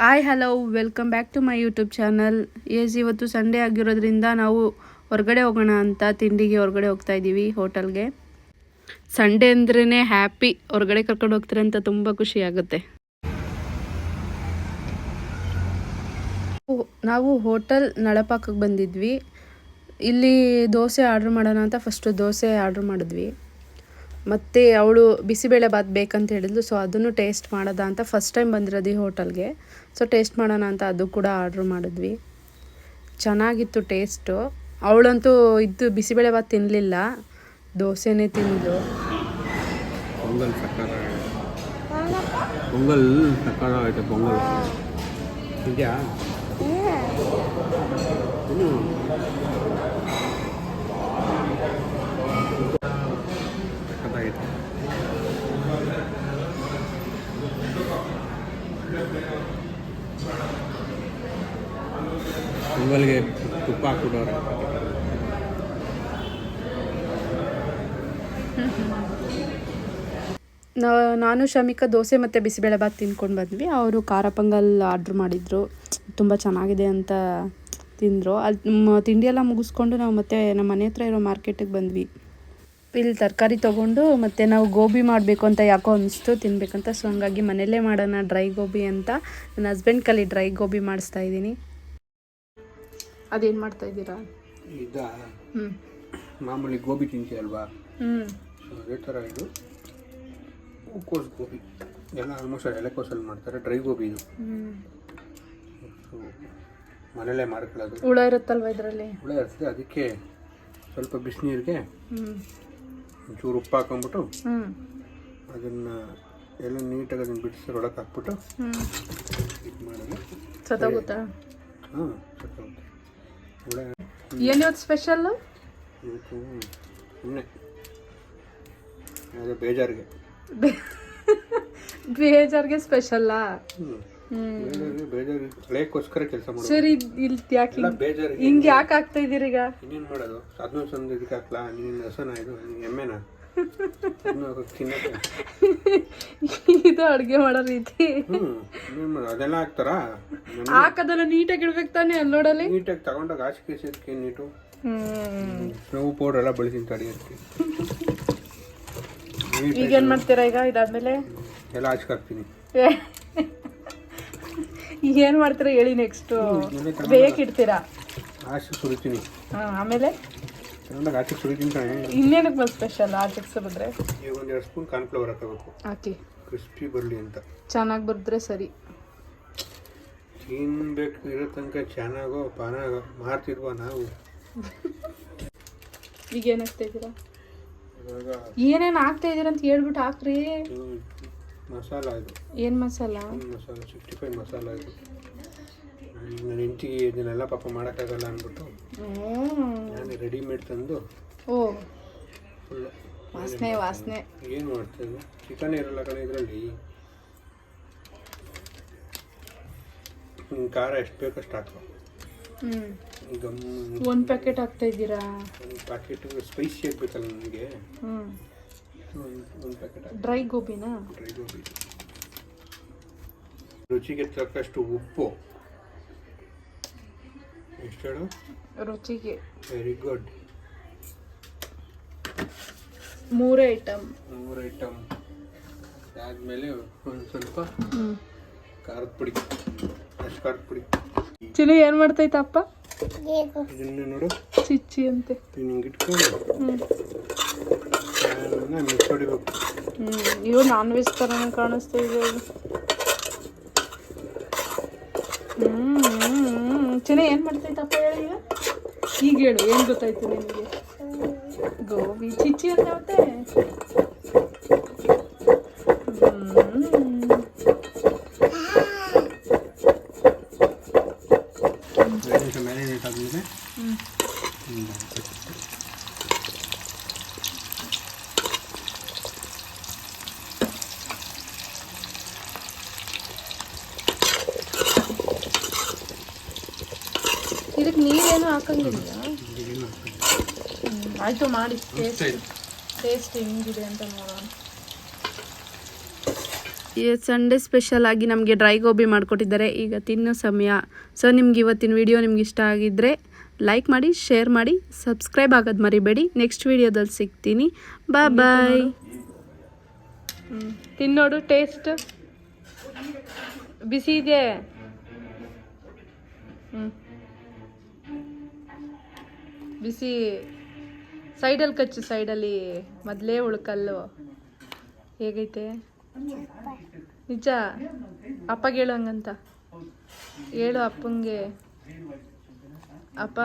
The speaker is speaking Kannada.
Hi hello welcome back to my YouTube channel as ಇವತ್ತು ಸಂಡೇ ಆಗಿರೋದ್ರಿಂದ ನಾವು ಹೊರಗಡೆ ಹೋಗೋಣ ಅಂತ ತಿಂಡಿಗೆ ಹೊರಗಡೆ ಹೋಗ್ತಾ ಇದ್ದೀವಿ ಹೋಟೆಲ್ಗೆ. ಸಂಡೇ ಅಂದ್ರೇ ಹ್ಯಾಪಿ ಹೊರಗಡೆ ಕರ್ಕೊಂಡು ಹೋಗ್ತಾರೆ ಅಂತ ತುಂಬ ಖುಷಿ ಆಗುತ್ತೆ. ನಾವು ಹೋಟೆಲ್ ನಳಪಾಕಕ್ಕೆ ಬಂದಿದ್ವಿ. ಇಲ್ಲಿ ದೋಸೆ ಆರ್ಡ್ರ್ ಮಾಡೋಣ ಅಂತ ಫಸ್ಟು ದೋಸೆ ಆರ್ಡ್ರ್ ಮಾಡಿದ್ವಿ. ಮತ್ತು ಅವಳು ಬಿಸಿಬೇಳೆ ಬಾತ್ ಬೇಕಂತ ಹೇಳಿದ್ಲು ಸೊ ಅದನ್ನು ಟೇಸ್ಟ್ ಮಾಡೋದ ಅಂತ ಫಸ್ಟ್ ಟೈಮ್ ಬಂದಿರೋದು ಈ ಹೋಟೆಲ್ಗೆ ಸೊ ಟೇಸ್ಟ್ ಮಾಡೋಣ ಅಂತ ಅದು ಕೂಡ ಆರ್ಡ್ರ್ ಮಾಡಿದ್ವಿ. ಚೆನ್ನಾಗಿತ್ತು ಟೇಸ್ಟು ಅವಳಂತೂ ಇದು ಬಿಸಿಬೇಳೆ ಬಾತ್ ತಿನ್ನಲಿಲ್ಲ ದೋಸೆನೇ ತಿಂದು ಪೊಂಗಲ್ ಪೊಂಗಲ್ ಇದೆಯಾ ತುಪ್ಪ ಹಾಕ್ಬಿಟ್ಟವ್ರೆ. ನಾನು ಶಮಿಕ ದೋಸೆ ಮತ್ತು ಬಿಸಿಬೇಳೆ ಬಾತ್ ತಿನ್ಕೊಂಡು ಬಂದ್ವಿ. ಅವರು ಖಾರ ಪೊಂಗಲ್ ಆರ್ಡ್ರ್ ಮಾಡಿದರು. ತುಂಬ ಚೆನ್ನಾಗಿದೆ ಅಂತ ತಿಂದರು. ಅಲ್ಲಿ ತಿಂಡಿಯೆಲ್ಲ ಮುಗಿಸ್ಕೊಂಡು ನಾವು ಮತ್ತೆ ನಮ್ಮ ಮನೆ ಹತ್ರ ಇರೋ ಮಾರ್ಕೆಟಿಗೆ ಬಂದ್ವಿ. ಇಲ್ಲಿ ತರಕಾರಿ ತೊಗೊಂಡು ಮತ್ತು ನಾವು ಗೋಬಿ ಮಾಡಬೇಕು ಅಂತ ಯಾಕೋ ಅನಿಸ್ತು ತಿನ್ನಬೇಕಂತ ಸೊ ಹಂಗಾಗಿ ಮನೆಯಲ್ಲೇ ಮಾಡೋಣ ಡ್ರೈ ಗೋಬಿ ಅಂತ. ನನ್ನ ಹಸ್ಬೆಂಡ್ ಕಲಿ ಡ್ರೈ ಗೋಬಿ ಮಾಡಿಸ್ತಾ ಇದ್ದೀನಿ. ಅದೇನು ಮಾಡ್ತಾ ಇದ್ದೀರಾ? ಇದ? ಹ್ಞೂ ಮಾಮೂಲಿ ಗೋಬಿ ತಿಂತೀಯ ಅಲ್ವಾ? ಹ್ಞೂ ಅದೇ ಥರ ಇದು. ಹೂಕೋಸು ಗೋಬಿ. ಎಲ್ಲ ಆಲ್ಮೋಸ್ಟ್ ಎಲೆಕೋಸಲ್ಲಿ ಮಾಡ್ತಾರೆ ಡ್ರೈ ಗೋಬಿ ಇದು. ಮನೇಲೇ ಮಾಡ್ಕೊಳ್ಳೋದು. ಹುಳ ಇರುತ್ತಲ್ವ ಇದರಲ್ಲಿ? ಹುಳ ಇರ್ತದೆ ಅದಕ್ಕೆ ಸ್ವಲ್ಪ ಬಿಸಿನೀರಿಗೆ ಹ್ಞೂ ಒಂಚೂರು ಉಪ್ಪು ಹಾಕೊಂಬಿಟ್ಟು ಅದನ್ನು ಎಲ್ಲ ನೀಟಾಗಿ ಅದನ್ನು ಬಿಡಿಸಿ ಒಳಗೆ ಹಾಕ್ಬಿಟ್ಟು ಇದು ಮಾಡೋದು ಸತ್ತೋಗುತ್ತಾ ಹಾಂ ಸತ್ತೋಗುತ್ತೆ ಸ್ಪೆಷಲ್ಲು ಇವತ್ತು ಸುಮ್ಮನೆ ಅದೇ ಬೇಜಾರಿಗೆ. ಬೇಜಾರಿಗೆ ಸ್ಪೆಷಲ್ಲಾ ಹ್ಞೂ ಬೇಜಾರಿಗೆ ಕಳೆಯೋಕ್ಕೋಸ್ಕರ ಕೆಲಸ ಮಾಡೋದು. ಸರಿ ಇಲ್ಲಿ ಯಾಕೆ ಎಲ್ಲ ಬೇಜಾರು. ಹಿಂಗೆ ಯಾಕೆ ಆಗ್ತಾ ಇದೀರಿ ಈಗ? ಇನ್ನೇನು ಮಾಡೋದು? ಅದನ್ನೂ ಸಂದು ಇದಕ್ಕೆ ಹಾಕ್ಲಾ? ನೀನು ಹಸನ ಇದು ನೀನು ಎಮ್ಮೆನ? ಇದು ಅಡುಗೆ ಮಾಡೋ ರೀತಿ. ಹ್ಞೂ ಅದೆಲ್ಲ ಹಾಕ್ತಾರಾ? ಹಾಕದಲ್ಲ ನೀಟಾಗಿ ಇಡ್ಬೇಕು ತಾನೇ ಅಲ್ಲಿ ನೋಡಲ್ಲಿ ನೀಟಾಗಿ ತಗೊಂಡಾಗ ಆಚೆ ಕೇಸಿದ್ಕೆ ನೀಟು? ಹ್ಮ್. ಪೌಡರ್ ಎಲ್ಲ ಬಳಸಿನ ತಡೆಯೋಕ್ಕೆ ಈಗ ಏನ್ ಮಾಡ್ತೀರಾ ಈಗ? ಇದಾದ್ಮೇಲೆ? ಎಲ್ಲ ಆಚೆ ಹಾಕ್ತೀನಿ ಈಗ ಏನ್ ಮಾಡ್ತೀರಾ ಹೇಳಿ ನೆಕ್ಸ್ಟ್ ಬೇಕಿಡ್ತೀರಾ ಆಚೆ ಸುರಿತೀನಿ. ಹಾಂ ಆಮೇಲೆ? ತಗೊಂಡಾಗ ಆಚೆ ಸುರಿತೀನಿ ಕಣೆ. ಇನ್ನೇನಕ್ಕೆ ಬಂದು ಸ್ಪೆಷಲ್ ಆಚೆಗೆ ಸುರಿದ್ರೆ ಈಗ ಒಂದೆರಡು ಸ್ಪೂನ್ ಕಾರ್ನ್ಫ್ಲವರ್ ಹಾಕೋಬೇಕು. ಹಾಕಿ ಕ್ರಿಸ್ಪಿ ಬರಲಿ ಅಂತ. ಚೆನ್ನಾಗಿ ಬರೆದ್ರೆ ಸರಿ. ತಿನ್ಬೇಕು ಇರೋ ತನಕ ಚೆನ್ನಾಗೋ ಪಾನಾಗೋ ಮಾಡ್ತಿದ್ವ ನಾವು. ಈಗ ಏನಾಗ್ತಾ ಇದ್ದೀರಾ? ಏನೇನ್ ಹಾಕ್ತಾ ಇದೀರ ಅಂತ ಹೇಳ್ಬಿಟ್ಟು ಹಾಕ್ರಿ. ಮಸಾಲ ಇದು. ಏನು ಮಸಾಲ? ಮಸಾಲ ಸಿಕ್ಸ್ಟಿ ಫೈವ್ ಮಸಾಲ ಇದು. ನನ್ನ ಹೆಂಡತಿಗೆ ಇದನ್ನೆಲ್ಲ ಪಾಪ ಮಾಡೋಕ್ಕಾಗಲ್ಲ ಅಂದ್ಬಿಟ್ಟು ನಾನು ರೆಡಿಮೇಡ್ ತಂದು ಓ. ಫುಲ್ಲು ವಾಸನೆ ವಾಸನೆ. ಏನು ಮಾಡ್ತೇವೆ? ಚಿಕನ್ ಇರಲ್ಲ ಕಡೆ ಇದರಲ್ಲಿ. ಖಾರ ಎಷ್ಟು ಬೇಕು ಅಷ್ಟು ಹಾಕೋ ಗಮ್ ಒಂದ್ ಪ್ಯಾಕೆಟ್ ಹಾಕ್ತಾ ಇದ್ದೀರಾ? ಒಂದು ಪ್ಯಾಕೆಟ್ ಸ್ಪೈಸಿ ಆಗಬೇಕಲ್ಲ ನನಗೆ. ಹ್ಮ್. ಒಂದು ಪ್ಯಾಕೆಟ್ ಡ್ರೈ ಗೋಬಿನಾ ಡ್ರೈ ಗೋಬಿ ರುಚಿಗೆ ತಕ್ಕಷ್ಟು ಉಪ್ಪು. ಎಷ್ಟು ರುಚಿಗೆ. ವೆರಿ ಗುಡ್ ಮೂರೇ ಐಟಮ್ ಮೂರು ಐಟಮ್ ಆದ್ಮೇಲೆ ಒಂದು ಸ್ವಲ್ಪ ಖಾರದ ಪುಡಿ. ಅಷ್ಟು ಖಾರದ ಪುಡಿ. ಚಿನ್ನು ಏನ್ ಮಾಡ್ತೈತಪ್ಪ? ಇದನ್ನ ನೋಡು. ಚಿಚ್ಚಿ ಅಂತೆ. ಹಿಂಗೆ ಇಟ್ಕೊಂಡು ಹ್ಮ್ ಇವು ನಾನ್ ವೆಜ್ ಥರನೇ ಕಾಣಿಸ್ತಾ ಇದೆ ಹ್ಞೂ ಚಿನ್ನ ಏನ್ ಮಾಡ್ತೈತಪ್ಪ ಹೇಳಿ ಈಗ? ಈಗ ಹೇಳು ಏನ್ ಗೊತ್ತಾಯ್ತು ನಿಮಗೆ? ಗೋಬಿ ಚಿಚ್ಚಿ ಅಂತ ಮತ್ತೆ ಇದಕ್ಕೆ ನೀರೇನು ಹಾಕಂಗಿಲ್ಲ. ಆಯಿತು ಮಾಡಿ ಟೇಸ್ಟ್ ಟೇಸ್ಟ್ ಹೆಂಗಿದೆ ಅಂತ ನೋಡೋಣ. ಸಂಡೇ ಸ್ಪೆಷಲ್ ಆಗಿ ನಮಗೆ ಡ್ರೈ ಗೋಬಿ ಮಾಡಿಕೊಟ್ಟಿದ್ದಾರೆ. ಈಗ ತಿನ್ನೋ ಸಮಯ. ಸೊ ನಿಮ್ಗೆ ಇವತ್ತಿನ ವಿಡಿಯೋ ನಿಮ್ಗೆ ಇಷ್ಟ ಆಗಿದ್ದರೆ ಲೈಕ್ ಮಾಡಿ ಶೇರ್ ಮಾಡಿ ಸಬ್ಸ್ಕ್ರೈಬ್ ಆಗೋದು ಮರಿಬೇಡಿ. ನೆಕ್ಸ್ಟ್ ವಿಡಿಯೋದಲ್ಲಿ ಸಿಗ್ತೀನಿ. ಬಾಯ್ ಬಾಯ್ ತಿನ್ನೋಡು. ಟೇಸ್ಟ್ ಬಿಸಿ ಇದೆ ಹ್ಞೂ ಬಿಸಿ ಸೈಡಲ್ಲಿ ಕಚ್ಚು ಸೈಡಲ್ಲಿ ಮೊದಲೇ ಉಳ್ಕಲ್ಲು. ಹೇಗೈತೆ? ನಿಜ? ಅಪ್ಪಗೆ ಹೇಳು ಹಂಗಂತ. ಹೇಳು ಅಪ್ಪಂಗೆ. ಅಪ್ಪ